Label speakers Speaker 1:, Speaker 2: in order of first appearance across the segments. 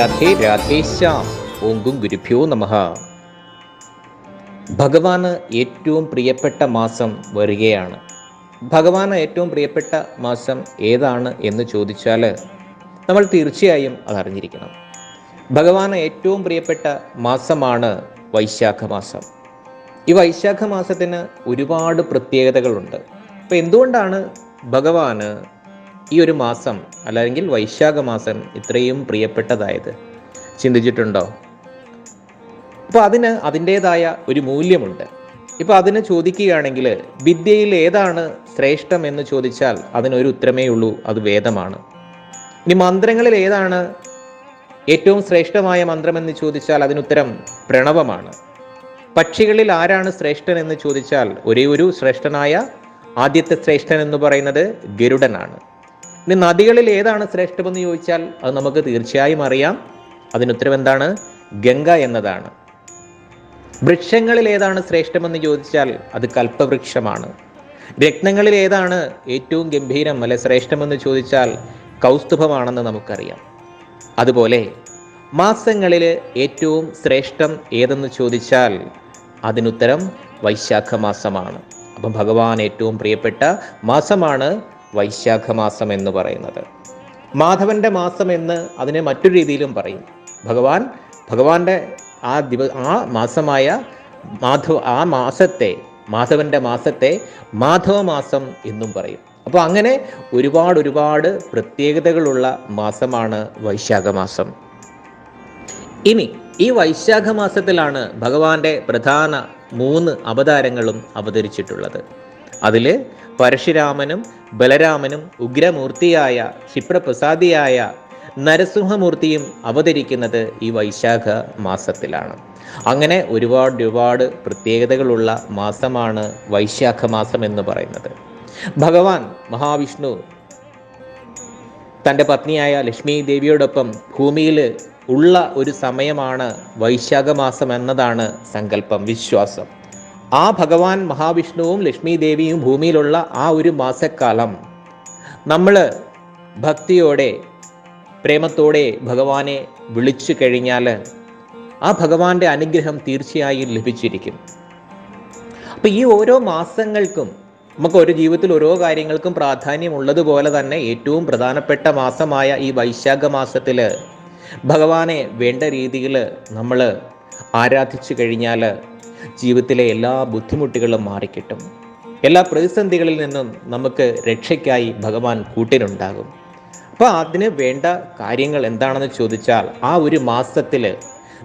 Speaker 1: രാധേ രാധേശ്യാം ഓങ്കും ഗുരുഭ്യോ നമഃ. ഭഗവാന് ഏറ്റവും പ്രിയപ്പെട്ട മാസം വരികയാണ്. ഭഗവാന് ഏറ്റവും പ്രിയപ്പെട്ട മാസം ഏതാണ് എന്ന് ചോദിച്ചാൽ നമ്മൾ തീർച്ചയായും അതറിഞ്ഞിരിക്കണം ഭഗവാന് ഏറ്റവും പ്രിയപ്പെട്ട മാസമാണ് വൈശാഖ മാസം. ഈ വൈശാഖ മാസത്തിന് ഒരുപാട് പ്രത്യേകതകളുണ്ട്. അപ്പോൾ എന്തുകൊണ്ടാണ് ഭഗവാന് ഈ ഒരു മാസം അല്ലെങ്കിൽ വൈശാഖ മാസം ഇത്രയും പ്രിയപ്പെട്ടതായത് ചിന്തിച്ചിട്ടുണ്ടോ? അപ്പോൾ അതിന് അതിന്റേതായ ഒരു മൂല്യമുണ്ട്. ഇപ്പോൾ അതിന് ചോദിക്കുകയാണെങ്കിൽ വിദ്യയിൽ ഏതാണ് ശ്രേഷ്ഠം എന്ന് ചോദിച്ചാൽ അതിനൊരു ഉത്തരമേ ഉള്ളൂ അത് വേദമാണ്. ഇനി മന്ത്രങ്ങളിൽ ഏതാണ് ഏറ്റവും ശ്രേഷ്ഠമായ മന്ത്രം എന്ന് ചോദിച്ചാൽ അതിനുത്തരം പ്രണവമാണ്. പക്ഷികളിൽ ആരാണ് ശ്രേഷ്ഠൻ എന്ന് ചോദിച്ചാൽ ഒരേ ഒരു ശ്രേഷ്ഠനായ ആദ്യത്തെ ശ്രേഷ്ഠൻ എന്ന് പറയുന്നത് ഗരുഡനാണ്. ഇനി നദികളിൽ ഏതാണ് ശ്രേഷ്ഠമെന്ന് ചോദിച്ചാൽ അത് നമുക്ക് തീർച്ചയായും അറിയാം. അതിനുത്തരം എന്താണ്? ഗംഗ എന്നതാണ്. വൃക്ഷങ്ങളിൽ ഏതാണ് ശ്രേഷ്ഠമെന്ന് ചോദിച്ചാൽ അത് കൽപ്പവൃക്ഷമാണ്. രത്നങ്ങളിൽ ഏതാണ് ഏറ്റവും ഗംഭീരം അല്ലെ ശ്രേഷ്ഠമെന്ന് ചോദിച്ചാൽ കൗസ്തുഭമാണെന്ന് നമുക്കറിയാം. അതുപോലെ മാസങ്ങളിൽ ഏറ്റവും ശ്രേഷ്ഠം ഏതെന്ന് ചോദിച്ചാൽ അതിനുത്തരം വൈശാഖ മാസമാണ് അപ്പം ഭഗവാൻ ഏറ്റവും പ്രിയപ്പെട്ട മാസമാണ് വൈശാഖ മാസം എന്ന് പറയുന്നത്. മാധവന്റെ മാസം എന്ന് അതിനെ മറ്റൊരു രീതിയിലും പറയും. ഭഗവാൻ ഭഗവാന്റെ ആ ദിവ ആ മാസമായ മാധവ ആ മാസത്തെ മാധവന്റെ മാസത്തെ മാധവ മാസം എന്നും പറയും. അപ്പോൾ അങ്ങനെ ഒരുപാട് ഒരുപാട് പ്രത്യേകതകളുള്ള മാസമാണ് വൈശാഖ മാസം ഇനി ഈ വൈശാഖ മാസത്തിലാണ് ഭഗവാന്റെ പ്രധാന മൂന്ന് അവതാരങ്ങളും അവതരിച്ചിട്ടുള്ളത്. അതിൽ പരശുരാമനും ബലരാമനും ഉഗ്രമൂർത്തിയായ ക്ഷിപ്രപ്രസാദിയായ നരസിംഹമൂർത്തിയും അവതരിക്കുന്നത് ഈ വൈശാഖ മാസത്തിലാണ്. അങ്ങനെ ഒരുപാട് ഒരുപാട് പ്രത്യേകതകളുള്ള മാസമാണ് വൈശാഖ മാസം എന്ന് പറയുന്നത്. ഭഗവാൻ മഹാവിഷ്ണു തന്റെ പത്നിയായ ലക്ഷ്മി ദേവിയോടൊപ്പം ഭൂമിയിൽ ഉള്ള ഒരു സമയമാണ് വൈശാഖ മാസം എന്നതാണ് സങ്കല്പം വിശ്വാസം. ആ ഭഗവാൻ മഹാവിഷ്ണുവും ലക്ഷ്മി ദേവിയും ഭൂമിയിലുള്ള ആ ഒരു മാസക്കാലം. നമ്മൾ ഭക്തിയോടെ പ്രേമത്തോടെ ഭഗവാനെ വിളിച്ചു കഴിഞ്ഞാൽ ആ ഭഗവാന്റെ അനുഗ്രഹം തീർച്ചയായും ലഭിച്ചിരിക്കും. അപ്പം ഈ ഓരോ മാസങ്ങൾക്കും നമുക്ക് ഒരു ജീവിതത്തിൽ ഓരോ കാര്യങ്ങൾക്കും പ്രാധാന്യമുള്ളതുപോലെ തന്നെ ഏറ്റവും പ്രധാനപ്പെട്ട മാസമായ ഈ വൈശാഖ മാസത്തിൽ ഭഗവാനെ വേണ്ട രീതിയിൽ നമ്മൾ ആരാധിച്ചു കഴിഞ്ഞാൽ ജീവിതത്തിലെ എല്ലാ ബുദ്ധിമുട്ടുകളും മാറിക്കിട്ടും. എല്ലാ പ്രതിസന്ധികളിൽ നിന്നും നമുക്ക് രക്ഷയ്ക്കായി ഭഗവാൻ കൂട്ടിനുണ്ടാകും. അപ്പോൾ അതിന് വേണ്ട കാര്യങ്ങൾ എന്താണെന്ന് ചോദിച്ചാൽ ആ ഒരു മാസത്തിൽ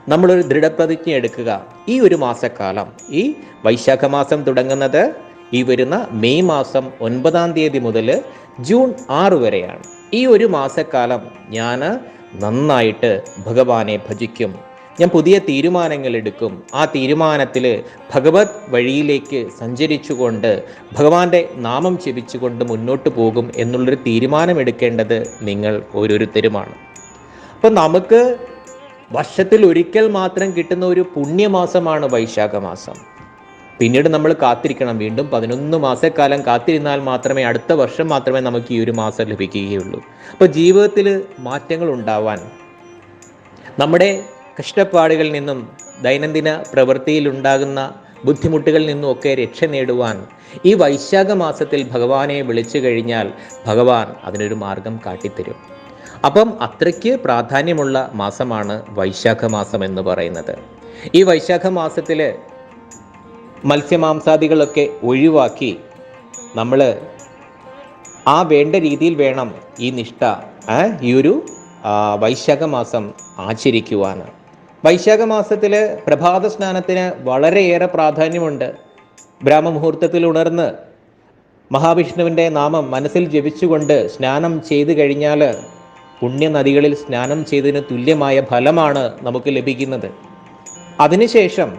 Speaker 1: നമ്മളൊരു ദൃഢപ്രതിജ്ഞ എടുക്കുക. ഈ ഒരു മാസക്കാലം ഈ വൈശാഖ മാസം തുടങ്ങുന്നത് ഈ വരുന്ന മെയ് മാസം ഒൻപതാം തീയതി മുതൽ ജൂൺ ആറ് വരെയാണ്. ഈ ഒരു മാസക്കാലം ഞാൻ നന്നായിട്ട് ഭഗവാനെ ഭജിക്കും ഞാൻ പുതിയ തീരുമാനങ്ങൾ എടുക്കും ആ തീരുമാനത്തിൽ ഭഗവത് വഴിയിലേക്ക് സഞ്ചരിച്ചുകൊണ്ട് ഭഗവാന്റെ നാമം ജപിച്ചുകൊണ്ട് മുന്നോട്ട് പോകും എന്നുള്ളൊരു തീരുമാനമെടുക്കേണ്ടത് നിങ്ങൾ ഓരോരുത്തരുമാണ്. അപ്പം നമുക്ക് വർഷത്തിൽ ഒരിക്കൽ മാത്രം കിട്ടുന്ന ഒരു പുണ്യമാസമാണ് വൈശാഖ മാസം. പിന്നീട് നമ്മൾ കാത്തിരിക്കണം. വീണ്ടും പതിനൊന്ന് മാസക്കാലം കാത്തിരുന്നാൽ മാത്രമേ അടുത്ത വർഷം മാത്രമേ നമുക്ക് ഈ ഒരു മാസം ലഭിക്കുകയുള്ളൂ. അപ്പോൾ ജീവിതത്തിൽ മാറ്റങ്ങൾ ഉണ്ടാവാൻ നമ്മുടെ കഷ്ടപ്പാടുകളിൽ നിന്നും ദൈനംദിന പ്രവൃത്തിയിലുണ്ടാകുന്ന ബുദ്ധിമുട്ടുകളിൽ നിന്നും ഒക്കെ രക്ഷ നേടുവാൻ ഈ വൈശാഖ മാസത്തിൽ ഭഗവാനെ വിളിച്ചു കഴിഞ്ഞാൽ ഭഗവാൻ അതിനൊരു മാർഗം കാട്ടിത്തരും. അപ്പം അത്രയ്ക്ക് പ്രാധാന്യമുള്ള മാസമാണ് വൈശാഖ മാസം എന്ന് പറയുന്നത്. ഈ വൈശാഖ മാസത്തിൽ മത്സ്യമാംസാദികളൊക്കെ ഒഴിവാക്കി നമ്മൾ ആ വേണ്ട രീതിയിൽ വേണം ഈ നിഷ്ഠ ഈ ഒരു വൈശാഖ മാസം ആചരിക്കുവാൻ വൈശാഖ മാസത്തിൽ പ്രഭാത സ്നാനത്തിന് വളരെയേറെ പ്രാധാന്യമുണ്ട്. ബ്രാഹ്മമുഹൂർത്തത്തിൽ ഉണർന്ന് മഹാവിഷ്ണുവിന്റെ നാമം മനസ്സിൽ ജപിച്ചുകൊണ്ട് സ്നാനം ചെയ്തു കഴിഞ്ഞാൽ പുണ്യനദികളിൽ സ്നാനം ചെയ്തതിന് തുല്യമായ ഫലമാണ് നമുക്ക് ലഭിക്കുന്നത്. അതിനുശേഷം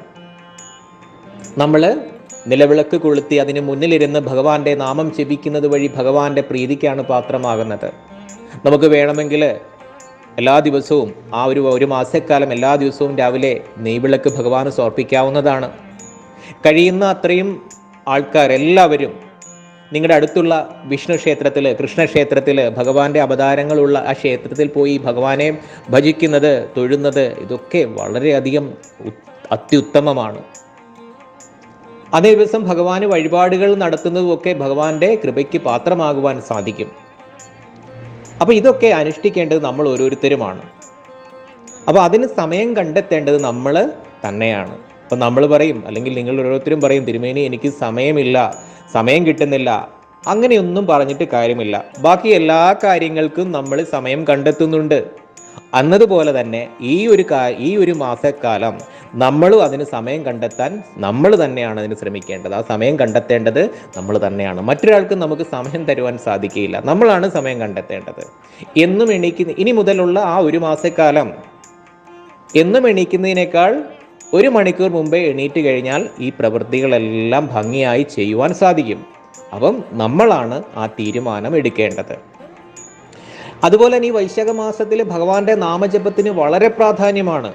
Speaker 1: നമ്മൾ നിലവിളക്ക് കൊളുത്തി അതിന് മുന്നിലിരുന്ന് ഭഗവാന്റെ നാമം ജപിക്കുന്നത് വഴി ഭഗവാന്റെ പ്രീതിക്കാണ് പാത്രമാകുന്നത്. നമുക്ക് വേണമെങ്കിൽ എല്ലാ ദിവസവും ആ ഒരു ഒരു മാസക്കാലം എല്ലാ ദിവസവും രാവിലെ നെയ്വിളക്ക് ഭഗവാന് സമർപ്പിക്കാവുന്നതാണ്. കഴിയുന്ന അത്രയും ആൾക്കാർ എല്ലാവരും നിങ്ങളുടെ അടുത്തുള്ള വിഷ്ണു ക്ഷേത്രത്തിൽ കൃഷ്ണക്ഷേത്രത്തിൽ ഭഗവാന്റെ അവതാരങ്ങളുള്ള ആ ക്ഷേത്രത്തിൽ പോയി ഭഗവാനെ ഭജിക്കുന്നത് തൊഴുന്നത് ഇതൊക്കെ വളരെയധികം അത്യുത്തമമാണ്. അതേ ദിവസം ഭഗവാന് വഴിപാടുകൾ നടത്തുന്നതുമൊക്കെ ഭഗവാന്റെ കൃപയ്ക്ക് പാത്രമാകുവാൻ സാധിക്കും. അപ്പോൾ ഇതൊക്കെ അനുഷ്ഠിക്കേണ്ടത് നമ്മൾ ഓരോരുത്തരുമാണ്. അപ്പോൾ അതിന് സമയം കണ്ടെത്തേണ്ടത് നമ്മൾ തന്നെയാണ്. അപ്പം നമ്മൾ പറയും അല്ലെങ്കിൽ നിങ്ങൾ ഓരോരുത്തരും പറയും തിരുമേനി എനിക്ക് സമയമില്ല സമയം കിട്ടുന്നില്ല അങ്ങനെയൊന്നും പറഞ്ഞിട്ട് കാര്യമില്ല. ബാക്കി എല്ലാ കാര്യങ്ങൾക്കും നമ്മൾ സമയം കണ്ടെത്തുന്നുണ്ട്. എന്നതുപോലെ തന്നെ ഈ ഒരു കാ ഈ ഒരു മാസക്കാലം നമ്മളും അതിന് സമയം കണ്ടെത്താൻ നമ്മൾ തന്നെയാണ് അതിന് ശ്രമിക്കേണ്ടത്. ആ സമയം കണ്ടെത്തേണ്ടത് നമ്മൾ തന്നെയാണ്. മറ്റൊരാൾക്ക് നമുക്ക് സമയം തരുവാൻ സാധിക്കുകയില്ല. നമ്മളാണ് സമയം കണ്ടെത്തേണ്ടത്. എന്നും എണീക്കുന്ന ഇനി മുതലുള്ള ആ ഒരു മാസക്കാലം എന്നും എണീക്കുന്നതിനേക്കാൾ ഒരു മണിക്കൂർ മുമ്പേ എണീറ്റ് കഴിഞ്ഞാൽ ഈ പ്രവൃത്തികളെല്ലാം ഭംഗിയായി ചെയ്യുവാൻ സാധിക്കും. അപ്പം നമ്മളാണ് ആ തീരുമാനം എടുക്കേണ്ടത്. അതുപോലെ തന്നെ ഈ വൈശാഖ മാസത്തിൽ ഭഗവാന്റെ നാമജപത്തിന് വളരെ പ്രാധാന്യമാണ്.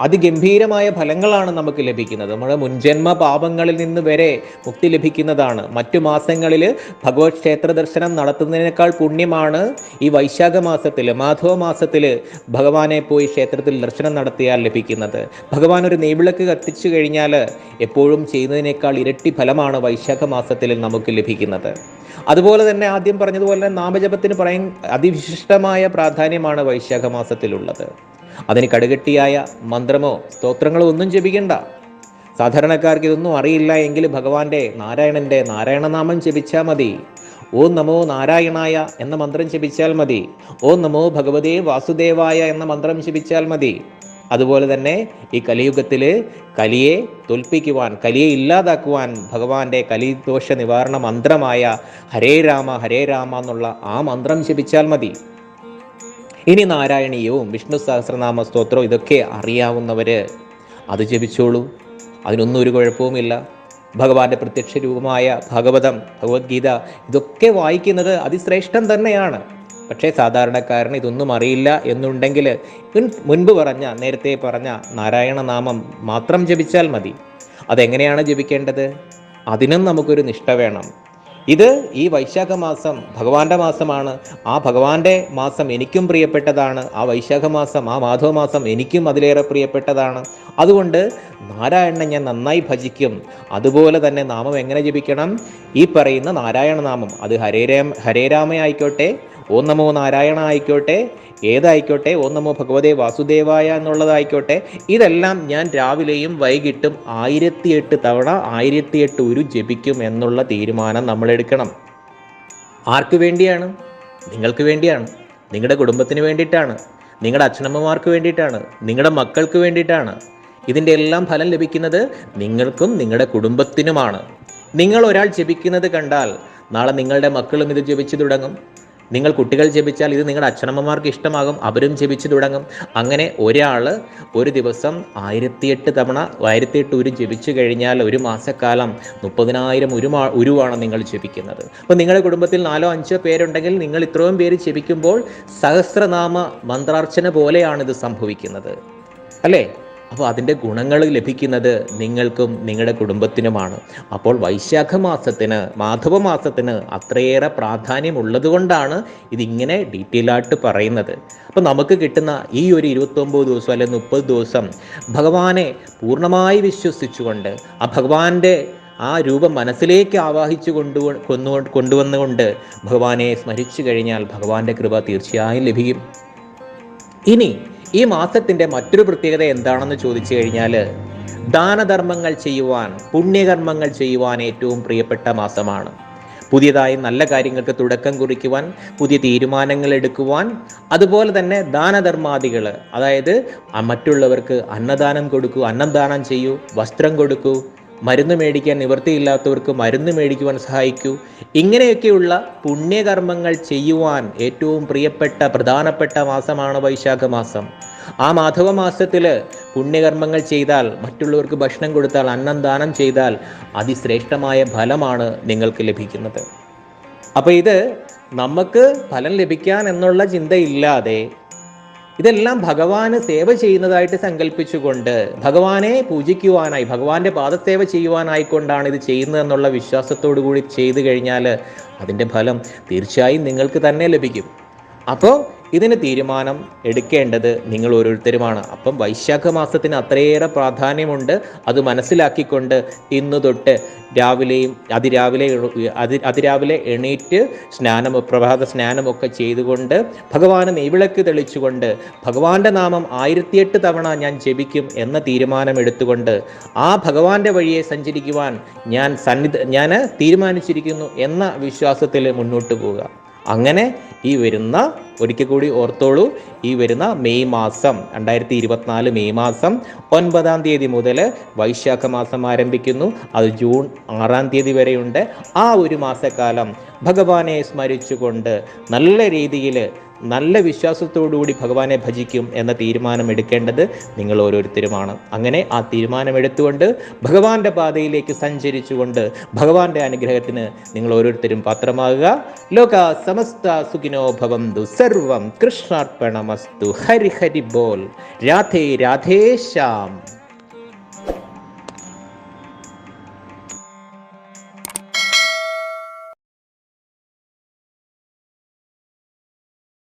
Speaker 1: അതിഗംഭീരമായ ഫലങ്ങളാണ് നമുക്ക് ലഭിക്കുന്നത്. നമ്മുടെ മുൻജന്മ പാപങ്ങളിൽ നിന്ന് വരെ മുക്തി ലഭിക്കുന്നതാണ്. മറ്റു മാസങ്ങളിൽ ഭഗവത് ക്ഷേത്ര ദർശനം നടത്തുന്നതിനേക്കാൾ പുണ്യമാണ് ഈ വൈശാഖ മാസത്തിൽ മാധവ മാസത്തിൽ ഭഗവാനെ പോയി ക്ഷേത്രത്തിൽ ദർശനം നടത്തിയാൽ ലഭിക്കുന്നത്. ഭഗവാൻ ഒരു നെയ്വിളക്ക് കത്തിച്ചു കഴിഞ്ഞാൽ എപ്പോഴും ചെയ്യുന്നതിനേക്കാൾ ഇരട്ടി ഫലമാണ് വൈശാഖ മാസത്തിൽ നമുക്ക് ലഭിക്കുന്നത്. അതുപോലെ തന്നെ ആദ്യം പറഞ്ഞതുപോലെ തന്നെ നാമജപത്തിന് പറയാൻ അതിവിശിഷ്ടമായ പ്രാധാന്യമാണ് വൈശാഖ മാസത്തിലുള്ളത് അതിന് കടുകെട്ടിയായ മന്ത്രമോ സ്തോത്രങ്ങളോ ഒന്നും ജപിക്കണ്ട. സാധാരണക്കാർക്ക് ഇതൊന്നും അറിയില്ല എങ്കിൽ ഭഗവാന്റെ നാരായണന്റെ നാരായണനാമം ജപിച്ചാൽ മതി. ഓ നമോ നാരായണായ എന്ന മന്ത്രം ജപിച്ചാൽ മതി. ഓ നമോ ഭഗവതേ വാസുദേവായ എന്ന മന്ത്രം ജപിച്ചാൽ മതി. അതുപോലെ തന്നെ ഈ കലിയുഗത്തിൽ കലിയെ തോൽപ്പിക്കുവാൻ കലിയെ ഇല്ലാതാക്കുവാൻ ഭഗവാന്റെ കലിദോഷ നിവാരണ മന്ത്രമായ ഹരേ രാമ ഹരേ രാമ എന്നുള്ള ആ മന്ത്രം ജപിച്ചാൽ മതി. ഇനി നാരായണീയവും വിഷ്ണു സഹസ്രനാമ സ്തോത്രവും ഇതൊക്കെ അറിയാവുന്നവര് അത് ജപിച്ചോളൂ. അതിനൊന്നും ഒരു കുഴപ്പവുമില്ല. ഭഗവാന്റെ പ്രത്യക്ഷ രൂപമായ ഭഗവതം ഭഗവത്ഗീത ഇതൊക്കെ വായിക്കുന്നത് അതിശ്രേഷ്ഠം തന്നെയാണ്. പക്ഷേ സാധാരണക്കാരന് ഇതൊന്നും അറിയില്ല എന്നുണ്ടെങ്കിൽ മുൻപ് പറഞ്ഞ നേരത്തെ പറഞ്ഞ നാരായണ നാമം മാത്രം ജപിച്ചാൽ മതി. അതെങ്ങനെയാണ് ജപിക്കേണ്ടത്? അതിനും നമുക്കൊരു നിഷ്ഠ വേണം. ഇത് ഈ വൈശാഖ മാസം ഭഗവാന്റെ മാസമാണ്. ആ ഭഗവാന്റെ മാസം എനിക്കും പ്രിയപ്പെട്ടതാണ്. ആ വൈശാഖ മാസം ആ മാധവ മാസം എനിക്കും അതിലേറെ പ്രിയപ്പെട്ടതാണ്. അതുകൊണ്ട് നാരായണനെ ഞാൻ നന്നായി ഭജിക്കും. അതുപോലെ തന്നെ നാമം എങ്ങനെ ജപിക്കണം? ഈ പറയുന്ന നാരായണ നാമം. അത് ഹരേരാം ഹരേരാമയായിക്കോട്ടെ ഓം നമോ നാരായണ ആയിക്കോട്ടെ ഏതായിക്കോട്ടെ ഓം നമോ ഭഗവതേ വാസുദേവായ എന്നുള്ളതായിക്കോട്ടെ ഇതെല്ലാം ഞാൻ രാവിലെയും വൈകിട്ടും ആയിരത്തിയെട്ട് തവണ ആയിരത്തിയെട്ട് ഉരു ജപിക്കും എന്നുള്ള തീരുമാനം നമ്മൾ എടുക്കണം ആർക്ക് വേണ്ടിയാണ്? നിങ്ങൾക്ക് വേണ്ടിയാണ്. നിങ്ങളുടെ കുടുംബത്തിന് വേണ്ടിയിട്ടാണ്. നിങ്ങളുടെ അച്ഛനമ്മമാർക്ക് വേണ്ടിയിട്ടാണ്. നിങ്ങളുടെ മക്കൾക്ക് വേണ്ടിയിട്ടാണ്. ഇതിന്റെ എല്ലാം ഫലം ലഭിക്കുന്നത് നിങ്ങൾക്കും നിങ്ങളുടെ കുടുംബത്തിനുമാണ്. നിങ്ങൾ ഒരാൾ ജപിക്കുന്നത് കണ്ടാൽ നാളെ നിങ്ങളുടെ മക്കളും ഇത് ജപിച്ചു തുടങ്ങും. നിങ്ങൾ കുട്ടികൾ ജപിച്ചാൽ ഇത് നിങ്ങളുടെ അച്ഛനമ്മമാർക്ക് ഇഷ്ടമാകും അവരും ജപിച്ചു തുടങ്ങും. അങ്ങനെ ഒരാൾ ഒരു ദിവസം ആയിരത്തിയെട്ട് തവണ ആയിരത്തിയെട്ട് ഉരു ജപിച്ചു കഴിഞ്ഞാൽ ഒരു മാസക്കാലം മുപ്പതിനായിരം ഉരുമാ ഉരുവാണ് നിങ്ങൾ ജപിക്കുന്നത്. അപ്പോൾ നിങ്ങളുടെ കുടുംബത്തിൽ നാലോ അഞ്ചോ പേരുണ്ടെങ്കിൽ നിങ്ങൾ ഇത്രയും പേര് ജപിക്കുമ്പോൾ സഹസ്രനാമ മന്ത്രാർച്ചന പോലെയാണ് ഇത് സംഭവിക്കുന്നത്. അല്ലേ? അപ്പോൾ അതിന്റെ ഗുണങ്ങൾ ലഭിക്കുന്നത് നിങ്ങൾക്കും നിങ്ങളുടെ കുടുംബത്തിനുമാണ്. അപ്പോൾ വൈശാഖ മാസത്തിന് മാധവ മാസത്തിന് അത്രയേറെ പ്രാധാന്യമുള്ളത് കൊണ്ടാണ് ഇതിങ്ങനെ ഡീറ്റെയിൽ ആയിട്ട് പറയുന്നത്. അപ്പോൾ നമുക്ക് കിട്ടുന്ന ഈ ഒരു ഇരുപത്തൊമ്പത് ദിവസം അല്ലെങ്കിൽ മുപ്പത് ദിവസം ഭഗവാനെ പൂർണമായി വിശ്വസിച്ചുകൊണ്ട് ആ ഭഗവാന്റെ ആ രൂപം മനസ്സിലേക്ക് ആവാഹിച്ചു കൊണ്ടു കൊന്നു കൊണ്ടുവന്നുകൊണ്ട് ഭഗവാനെ സ്മരിച്ചു കഴിഞ്ഞാൽ ഭഗവാന്റെ കൃപ തീർച്ചയായും ലഭിക്കും. ഇനി ഈ മാസത്തിന്റെ മറ്റൊരു പ്രത്യേകത എന്താണെന്ന് ചോദിച്ചു കഴിഞ്ഞാൽ ദാനധർമ്മങ്ങൾ ചെയ്യുവാൻ പുണ്യകർമ്മങ്ങൾ ചെയ്യുവാൻ ഏറ്റവും പ്രിയപ്പെട്ട മാസമാണ്. പുതിയതായി നല്ല കാര്യങ്ങൾക്ക് തുടക്കം കുറിക്കുവാൻ പുതിയ തീരുമാനങ്ങൾ എടുക്കുവാൻ അതുപോലെ തന്നെ ദാനധർമാദികൾ അതായത് മറ്റുള്ളവർക്ക് അന്നദാനം കൊടുക്കൂ അന്നദാനം ചെയ്യൂ വസ്ത്രം കൊടുക്കൂ മരുന്ന് മേടിക്കാൻ നിവൃത്തിയില്ലാത്തവർക്ക് മരുന്ന് മേടിക്കുവാൻ സഹായിക്കൂ. ഇങ്ങനെയൊക്കെയുള്ള പുണ്യകർമ്മങ്ങൾ ചെയ്യുവാൻ ഏറ്റവും പ്രിയപ്പെട്ട പ്രധാനപ്പെട്ട മാസമാണ് വൈശാഖ മാസം. ആ മാധവ മാസത്തിൽ പുണ്യകർമ്മങ്ങൾ ചെയ്താൽ മറ്റുള്ളവർക്ക് ഭക്ഷണം കൊടുത്താൽ അന്നം ദാനം ചെയ്താൽ അതിശ്രേഷ്ഠമായ ഫലമാണ് നിങ്ങൾക്ക് ലഭിക്കുന്നത്. അപ്പോൾ ഇത് നമുക്ക് ഫലം ലഭിക്കാൻ എന്നുള്ള ചിന്തയില്ലാതെ ഇതെല്ലാം ഭഗവാന് സേവ ചെയ്യുന്നതായിട്ട് സങ്കല്പിച്ചുകൊണ്ട് ഭഗവാനെ പൂജിക്കുവാനായി ഭഗവാന്റെ പാദസേവ ചെയ്യുവാനായിക്കൊണ്ടാണ് ഇത് ചെയ്യുന്നത് എന്നുള്ള വിശ്വാസത്തോടു കൂടി ചെയ്തു കഴിഞ്ഞാൽ അതിന്റെ ഫലം തീർച്ചയായും നിങ്ങൾക്ക് തന്നെ ലഭിക്കും. അപ്പോൾ ഇതിന് തീരുമാനം എടുക്കേണ്ടത് നിങ്ങൾ ഓരോരുത്തരുമാണ്. അപ്പം വൈശാഖ മാസത്തിന് അത്രയേറെ പ്രാധാന്യമുണ്ട്. അത് മനസ്സിലാക്കിക്കൊണ്ട് ഇന്ന് തൊട്ട് രാവിലെയും അതിരാവിലെ അതി അതിരാവിലെ എണീറ്റ് സ്നാനം പ്രഭാത സ്നാനമൊക്കെ ചെയ്തുകൊണ്ട് ഭഗവാന് നെയ്വിളക്ക് തെളിച്ചുകൊണ്ട് ഭഗവാന്റെ നാമം ആയിരത്തിയെട്ട് തവണ ഞാൻ ജപിക്കും എന്ന തീരുമാനം എടുത്തുകൊണ്ട് ആ ഭഗവാന്റെ വഴിയെ സഞ്ചരിക്കുവാൻ ഞാൻ സന്നിധ ഞാൻ തീരുമാനിച്ചിരിക്കുന്നു എന്ന വിശ്വാസത്തിൽ മുന്നോട്ട് പോവുക. അങ്ങനെ ഈ വരുന്ന ഒരിക്കൽ കൂടി ഓർത്തോളൂ ഈ വരുന്ന മെയ് മാസം രണ്ടായിരത്തി ഇരുപത്തിനാല് മെയ് മാസം ഒൻപതാം തീയതി മുതൽ വൈശാഖ മാസം ആരംഭിക്കുന്നു. അത് ജൂൺ ആറാം തീയതി വരെയുണ്ട്. ആ ഒരു മാസക്കാലം ഭഗവാനെ സ്മരിച്ചുകൊണ്ട് നല്ല രീതിയിൽ നല്ല വിശ്വാസത്തോടുകൂടി ഭഗവാനെ ഭജിക്കും എന്ന തീരുമാനം എടുക്കേണ്ടത് നിങ്ങൾ ഓരോരുത്തരുമാണ്. അങ്ങനെ ആ തീരുമാനമെടുത്തുകൊണ്ട് ഭഗവാന്റെ പാതയിലേക്ക് സഞ്ചരിച്ചുകൊണ്ട് ഭഗവാന്റെ അനുഗ്രഹത്തിന് നിങ്ങൾ ഓരോരുത്തരും പാത്രമാകുക. ലോക സമസ്ത സുഖിനോ ഭവന്തു. സർവം കൃഷ്ണാർപ്പണമസ്തു. ഹരി ഹരി ബോൽ രാധേ രാധേശ്യാം